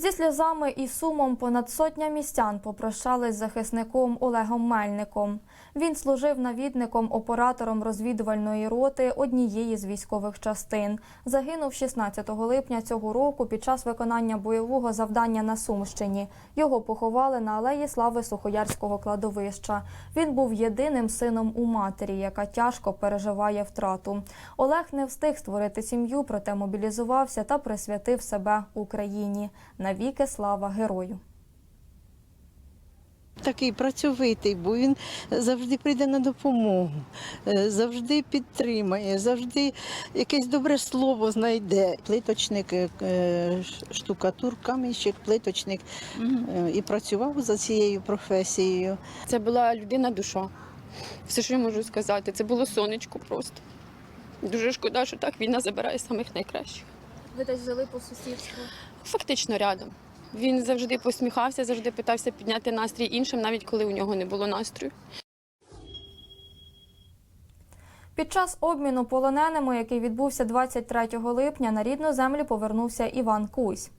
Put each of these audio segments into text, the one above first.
Зі сльозами і сумом понад сотня містян попрощались з захисником Олегом Мельником. Він служив навідником оператором розвідувальної роти однієї з військових частин. Загинув 16 липня цього року під час виконання бойового завдання на Сумщині. Його поховали на алеї слави Сухоярського кладовища. Він був єдиним сином у матері, яка тяжко переживає втрату. Олег не встиг створити сім'ю, проте мобілізувався та присвятив себе Україні. Навіки слава герою. Такий працьовитий, бо він завжди прийде на допомогу, е, завжди підтримає, завжди якесь добре слово знайде. Плиточник, е, е, штукатур, камінщик, плиточник і працював за цією професією. Це була людина душа. Все, що я можу сказати, це було сонечко просто. Дуже шкода, що так війна забирає самих найкращих. Ви десь жили по сусідству. Фактично рядом. Він завжди посміхався, завжди питався підняти настрій іншим, навіть коли у нього не було настрою. Під час обміну полоненими, який відбувся 23 липня, на рідну землю повернувся Іван Кузь.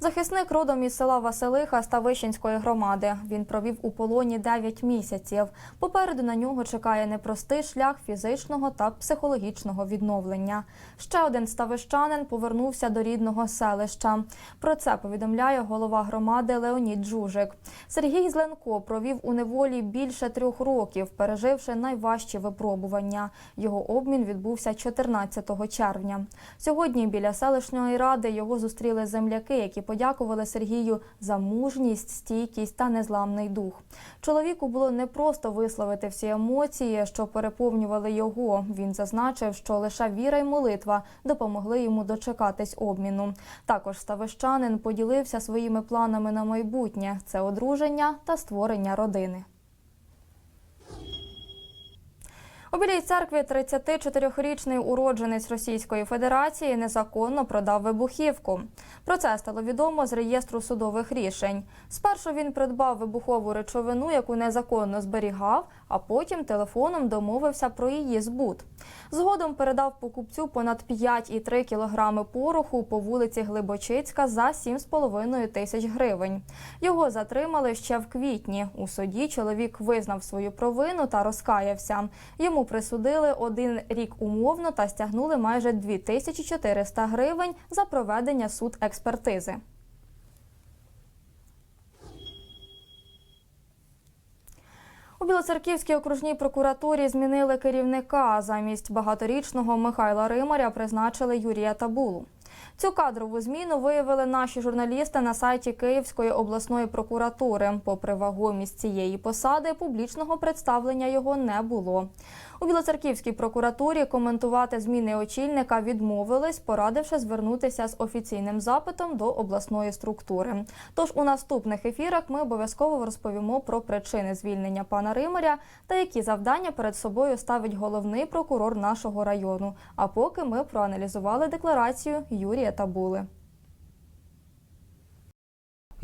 Захисник родом із села Василиха Ставищенської громади. Він провів у полоні 9 місяців. Попереду на нього чекає непростий шлях фізичного та психологічного відновлення. Ще один ставищанин повернувся до рідного селища. Про це повідомляє голова громади Леонід Джужик. Сергій Зленко провів у неволі більше трьох років, переживши найважчі випробування. Його обмін відбувся 14 червня. Сьогодні біля селищної ради його зустріли земляки, які подякували Сергію за мужність, стійкість та незламний дух. Чоловіку було непросто висловити всі емоції, що переповнювали його. Він зазначив, що лише віра й молитва допомогли йому дочекатись обміну. Також ставищанин поділився своїми планами на майбутнє: це одруження та створення родини. У Білій церкві 34-річний уродженець Російської Федерації незаконно продав вибухівку. Про це стало відомо з реєстру судових рішень. Спершу він придбав вибухову речовину, яку незаконно зберігав, а потім телефоном домовився про її збут. Згодом передав покупцю понад 5,3 кілограми пороху по вулиці Глибочицька за 7,5 тисяч гривень. Його затримали ще в квітні. У суді чоловік визнав свою провину та розкаявся. Йому присудили один рік умовно та стягнули майже 2400 гривень за проведення суд експертизи. У Білоцерківській окружній прокуратурі змінили керівника. Замість багаторічного Михайла Римаря призначили Юрія Табулу. Цю кадрову зміну виявили наші журналісти на сайті Київської обласної прокуратури. Попри вагомість цієї посади, публічного представлення його не було. У Білоцерківській прокуратурі коментувати зміни очільника відмовились, порадивши звернутися з офіційним запитом до обласної структури. Тож у наступних ефірах ми обов'язково розповімо про причини звільнення пана Римаря та які завдання перед собою ставить головний прокурор нашого району. А поки ми проаналізували декларацію Юрія Табули.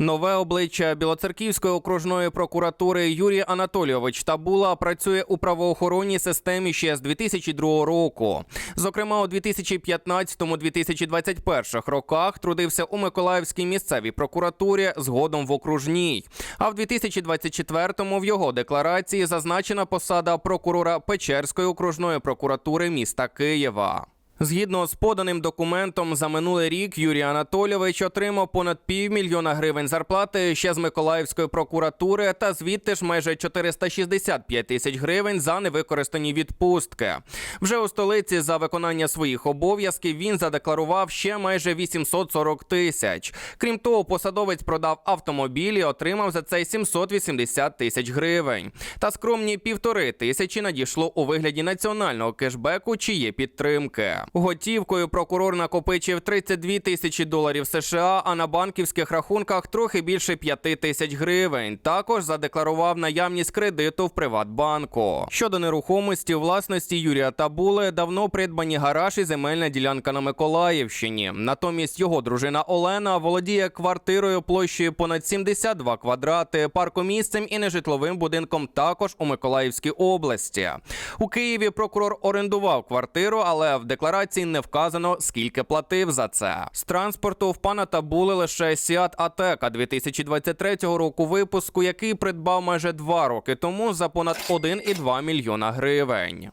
Нове обличчя Білоцерківської окружної прокуратури Юрій Анатолійович Табула працює у правоохоронній системі ще з 2002 року. Зокрема, у 2015-2021 роках трудився у Миколаївській місцевій прокуратурі, згодом в окружній. А в 2024-му в його декларації зазначена посада прокурора Печерської окружної прокуратури міста Києва. Згідно з поданим документом, за минулий рік Юрій Анатолійович отримав понад півмільйона гривень зарплати ще з Миколаївської прокуратури та звідти ж майже 465 тисяч гривень за невикористані відпустки. Вже у столиці за виконання своїх обов'язків він задекларував ще майже 840 тисяч. Крім того, посадовець продав автомобіль і отримав за це 780 тисяч гривень. Та скромні півтори тисячі надійшло у вигляді національного кешбеку чи є підтримки. Готівкою прокурор накопичив 32 тисячі доларів США, а на банківських рахунках трохи більше 5 тисяч гривень. Також задекларував наявність кредиту в Приватбанку. Щодо нерухомості власності Юрія Табули давно придбані гараж і земельна ділянка на Миколаївщині. Натомість його дружина Олена володіє квартирою площею понад 72 квадрати, паркомісцем і нежитловим будинком також у Миколаївській області. У Києві прокурор орендував квартиру, але в декларації декларації не вказано, скільки платив за це. З транспорту в пана табули лише Сіат Атека 2023 року випуску, який придбав майже два роки тому за понад 1,2 мільйона гривень.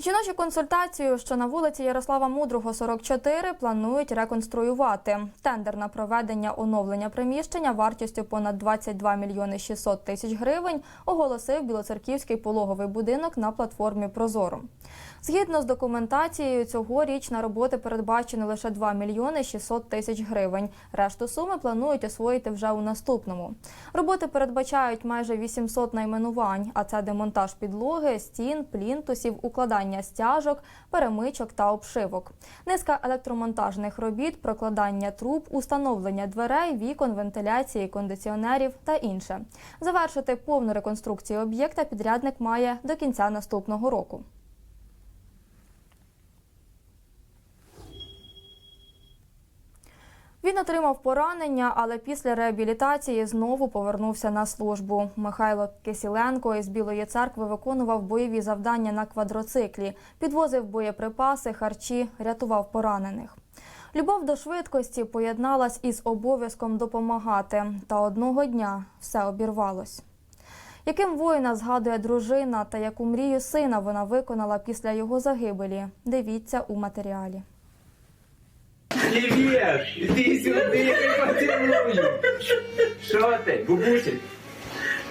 Жіночу консультацію, що на вулиці Ярослава Мудрого, 44, планують реконструювати. Тендер на проведення оновлення приміщення вартістю понад 22 мільйони 600 тисяч гривень оголосив Білоцерківський пологовий будинок на платформі Прозоро. Згідно з документацією, цьогоріч на роботи передбачено лише 2 мільйони 600 тисяч гривень. Решту суми планують освоїти вже у наступному. Роботи передбачають майже 800 найменувань, а це демонтаж підлоги, стін, плінтусів, укладання стяжок, перемичок та обшивок. Низка електромонтажних робіт, прокладання труб, установлення дверей, вікон, вентиляції, кондиціонерів та інше. Завершити повну реконструкцію об'єкта підрядник має до кінця наступного року. Він отримав поранення, але після реабілітації знову повернувся на службу. Михайло Кисіленко із Білої церкви виконував бойові завдання на квадроциклі, підвозив боєприпаси, харчі, рятував поранених. Любов до швидкості поєдналась із обов'язком допомагати, та одного дня все обірвалось. Яким воїна згадує дружина та яку мрію сина вона виконала після його загибелі? Дивіться у матеріалі. Привет! Іди сюди, я поцілую! Що ти, бабусик?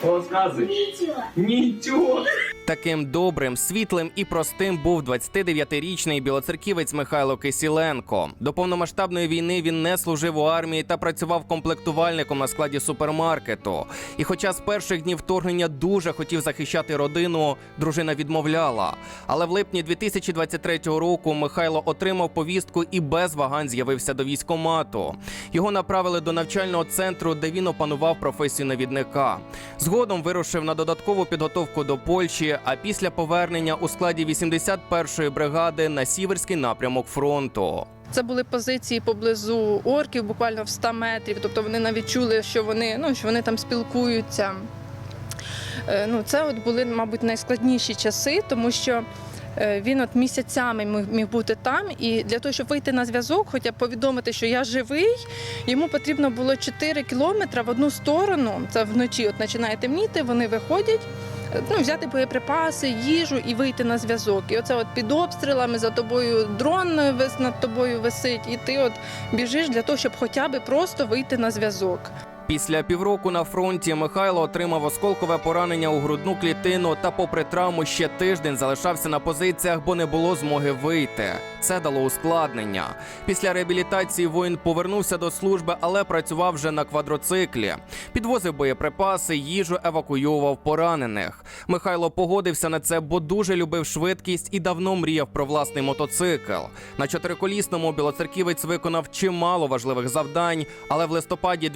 Розказуй. Нічого. Нічого. Таким добрим, світлим і простим був 29-річний білоцерківець Михайло Кисіленко. До повномасштабної війни він не служив у армії та працював комплектувальником на складі супермаркету. І хоча з перших днів вторгнення дуже хотів захищати родину, дружина відмовляла. Але в липні 2023 року Михайло отримав повістку і без вагань з'явився до військомату. Його направили до навчального центру, де він опанував професію навідника. Згодом вирушив на додаткову підготовку до Польщі, а після повернення у складі 81-ї бригади на сіверський напрямок фронту. Це були позиції поблизу орків, буквально в 100 метрів. Тобто вони навіть чули, що вони, ну, що вони там спілкуються. Е, Ну, це от були, мабуть, найскладніші часи, тому що е, він от місяцями міг, бути там. І для того, щоб вийти на зв'язок, хоча б повідомити, що я живий, йому потрібно було 4 кілометри в одну сторону. Це вночі, от починає темніти, вони виходять. Ну, взяти боєприпаси, їжу і вийти на зв'язок. І оце от під обстрілами за тобою дрон над тобою висить, і ти от біжиш для того, щоб хоча б просто вийти на зв'язок. Після півроку на фронті Михайло отримав осколкове поранення у грудну клітину та, попри травму, ще тиждень залишався на позиціях, бо не було змоги вийти. Це дало ускладнення. Після реабілітації воїн повернувся до служби, але працював вже на квадроциклі. Підвозив боєприпаси, їжу, евакуював поранених. Михайло погодився на це, бо дуже любив швидкість і давно мріяв про власний мотоцикл. На чотириколісному білоцерківець виконав чимало важливих завдань, але в листопаді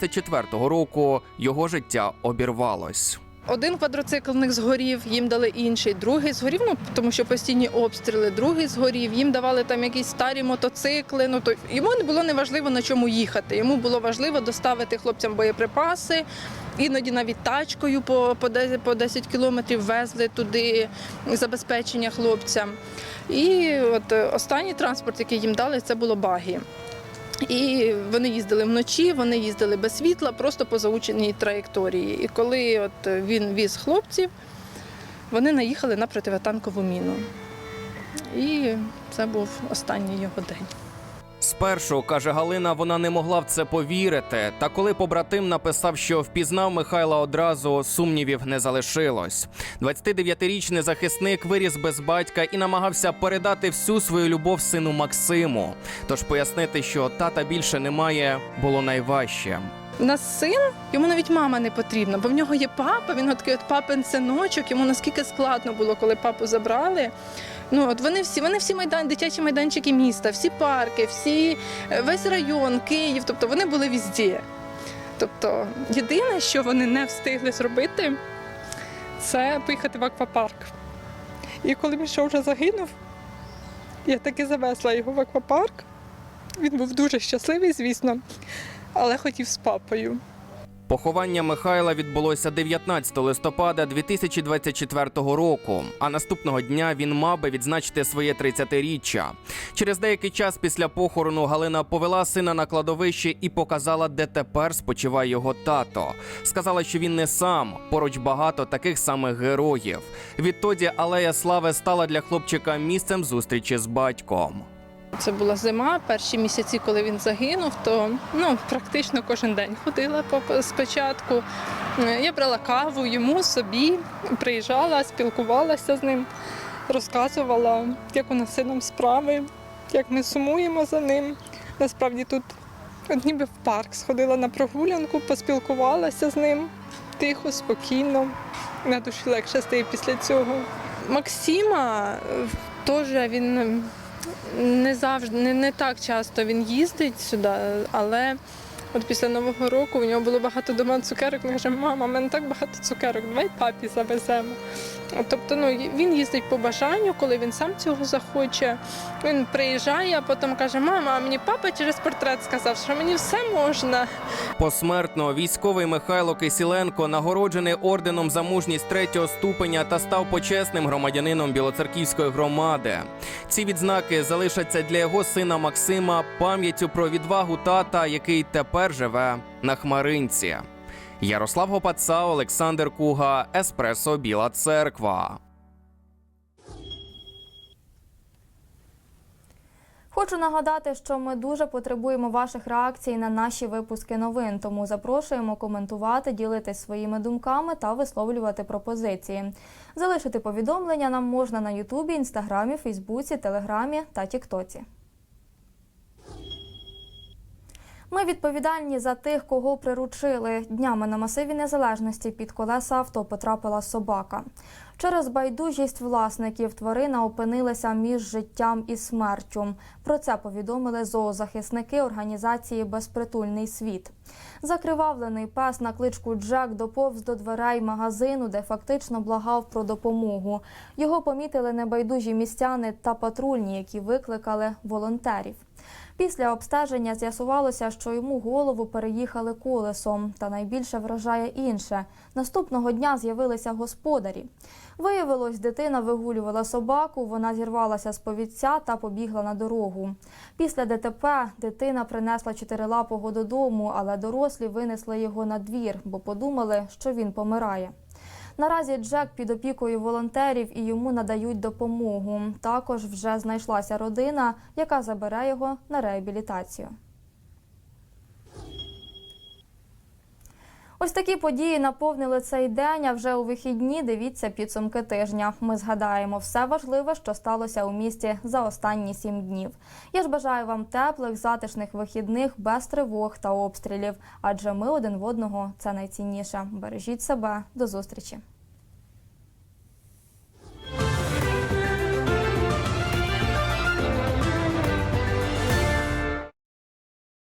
2024 року його життя обірвалось. Один квадроцикл в них згорів, їм дали інший, другий згорів, ну тому що постійні обстріли, другий згорів, їм давали там якісь старі мотоцикли. Ну то йому не було неважливо на чому їхати. Йому було важливо доставити хлопцям боєприпаси. Іноді навіть тачкою по, по 10 по 10 кілометрів везли туди забезпечення хлопцям. І от е, останній транспорт, який їм дали, це було багі. І вони їздили вночі, вони їздили без світла, просто по заученій траєкторії. І коли от він віз хлопців, вони наїхали на противотанкову міну. І це був останній його день. Спершу каже Галина, вона не могла в це повірити. Та коли побратим написав, що впізнав Михайла одразу, сумнівів не залишилось. 29-річний захисник виріс без батька і намагався передати всю свою любов сину Максиму. Тож пояснити, що тата більше немає, було найважче. У нас син, йому навіть мама не потрібна, бо в нього є папа, він такий от папин синочок, йому наскільки складно було, коли папу забрали. Ну от вони всі, вони всі майдан, дитячі майданчики міста, всі парки, всі, е, весь район, Київ, тобто вони були візді. Тобто, єдине, що вони не встигли зробити, це поїхати в аквапарк. І коли Мішо вже загинув, я таки завезла його в аквапарк. Він був дуже щасливий, звісно, але хотів з папою. Поховання Михайла відбулося 19 листопада 2024 року. А наступного дня він мав би відзначити своє 30-річчя. Через деякий час після похорону Галина повела сина на кладовище і показала, де тепер спочиває його тато. Сказала, що він не сам, поруч багато таких самих героїв. Відтоді алея слави стала для хлопчика місцем зустрічі з батьком. Це була зима, перші місяці, коли він загинув, то ну, практично кожен день ходила спочатку. Е, Я брала каву йому, собі, приїжджала, спілкувалася з ним, розказувала, як у нас сином справи, як ми сумуємо за ним. Насправді тут ніби в парк сходила на прогулянку, поспілкувалася з ним тихо, спокійно. На душі легше стає після цього. Максима е, теж він не завжди, не, не так часто він їздить сюди, але от після Нового року у нього було багато дома цукерок. Він каже, мама, в мене так багато цукерок, давай папі завеземо. Тобто ну, він їздить по бажанню, коли він сам цього захоче. Він приїжджає, а потім каже, мама, а мені папа через портрет сказав, що мені все можна. Посмертно військовий Михайло Кисіленко нагороджений орденом за мужність третього ступеня та став почесним громадянином Білоцерківської громади. Ці відзнаки залишаться для його сина Максима пам'яттю про відвагу тата, який тепер живе на Хмаринці. Ярослав Гопаца, Олександр Куга, Еспресо Біла Церква. Хочу нагадати, що ми дуже потребуємо ваших реакцій на наші випуски новин. Тому запрошуємо коментувати, ділитись своїми думками та висловлювати пропозиції. Залишити повідомлення нам можна на Ютубі, Інстаграмі, Фейсбуці, Телеграмі та Тіктоці. Ми відповідальні за тих, кого приручили. Днями на масиві незалежності під колеса авто потрапила собака. Через байдужість власників тварина опинилася між життям і смертю. Про це повідомили зоозахисники організації Безпритульний світ. Закривавлений пес на кличку Джек доповз до дверей магазину, де фактично благав про допомогу. Його помітили небайдужі містяни та патрульні, які викликали волонтерів. Після обстеження з'ясувалося, що йому голову переїхали колесом. Та найбільше вражає інше. Наступного дня з'явилися господарі. Виявилось, дитина вигулювала собаку, вона зірвалася з повідця та побігла на дорогу. Після ДТП дитина принесла чотирилапого додому, але дорослі винесли його на двір, бо подумали, що він помирає. Наразі Джек під опікою волонтерів і йому надають допомогу. Також вже знайшлася родина, яка забере його на реабілітацію. Ось такі події наповнили цей день. А вже у вихідні дивіться підсумки тижня. Ми згадаємо все важливе, що сталося у місті за останні сім днів. Я ж бажаю вам теплих, затишних вихідних без тривог та обстрілів. Адже ми один в одного це найцінніше. Бережіть себе. До зустрічі.